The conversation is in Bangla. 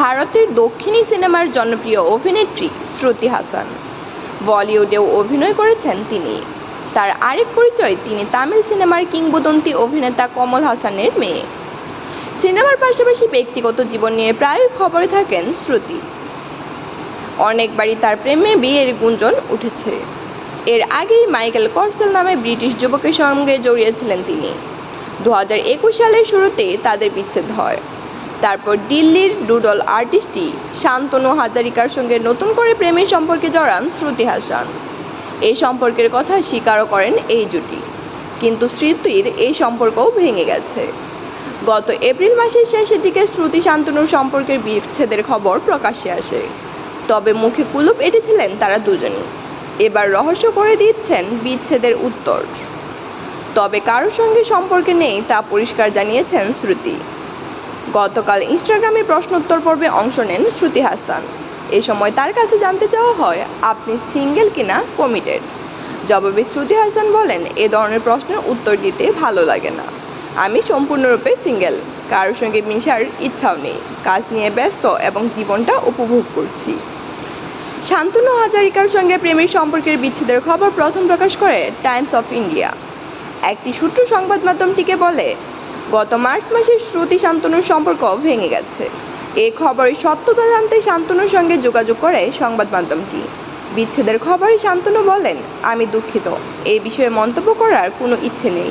ভারতের দক্ষিণী সিনেমার জনপ্রিয় অভিনেত্রী শ্রুতি হাসান। বলিউডেও অভিনয় করেছেন তিনি। তার আরেক পরিচয়, তিনি তামিল সিনেমার কিংবদন্তি অভিনেতা কমল হাসানের মেয়ে। সিনেমার পাশাপাশি ব্যক্তিগত জীবন নিয়ে প্রায় খবরে থাকেন শ্রুতি। অনেকবারই তার প্রেমে বিয়ের গুঞ্জন উঠেছে। এর আগেই মাইকেল কর্সেল নামে ব্রিটিশ যুবকের সঙ্গে জড়িয়েছিলেন তিনি। দু হাজার একুশ সালের শুরুতে তাদের বিচ্ছেদ হয়। তারপর দিল্লির ডুডল আর্টিস্টটি শান্তনু হাজারিকার সঙ্গে নতুন করে প্রেমের সম্পর্কে জড়ান শ্রুতি হাসান। এই সম্পর্কের কথা স্বীকারও করেন এই জুটি। কিন্তু শ্রুতির এই সম্পর্কও ভেঙে গেছে। গত এপ্রিল মাসের শেষের দিকে শ্রুতি শান্তনুর সম্পর্কের বিচ্ছেদের খবর প্রকাশ্যে আসে। তবে মুখে কুলুপ এঁটেছিলেন তারা দুজনই। এবার রহস্য করে দিচ্ছেন বিচ্ছেদের উত্তর। তবে কারোর সঙ্গে সম্পর্কে নেই তা পরিষ্কার জানিয়েছেন শ্রুতি। গতকাল ইনস্টাগ্রামে প্রশ্নোত্তর পর্বে অংশ নেন শ্রুতি হাসান। এ সময় তার কাছে জানতে চাওয়া হয়, আপনি সিঙ্গেল কিনা কমিটেড? জবাবে শ্রুতি হাসান বলেন, এ ধরনের প্রশ্নের উত্তর দিতে ভালো লাগে না। আমি সম্পূর্ণরূপে সিঙ্গেল। কারোর সঙ্গে মিশার ইচ্ছাও নেই। কাজ নিয়ে ব্যস্ত এবং জীবনটা উপভোগ করছি। শান্তনু হাজারিকার সঙ্গে প্রেমের সম্পর্কের বিচ্ছেদের খবর প্রথম প্রকাশ করে টাইমস অফ ইন্ডিয়া। একটি সূত্র সংবাদ মাধ্যমটিকে বলে গত মার্চ মাসে শ্রুতি শান্তনুর সম্পর্ক ভেঙে গেছে। এ খবরের সত্যতা জানতে শান্তনুর সঙ্গে যোগাযোগ করে সংবাদ মাধ্যমটি। বিচ্ছেদের খবরে শান্তনু বলেন, আমি দুঃখিত। এই বিষয়ে মন্তব্য করার কোনো ইচ্ছে নেই।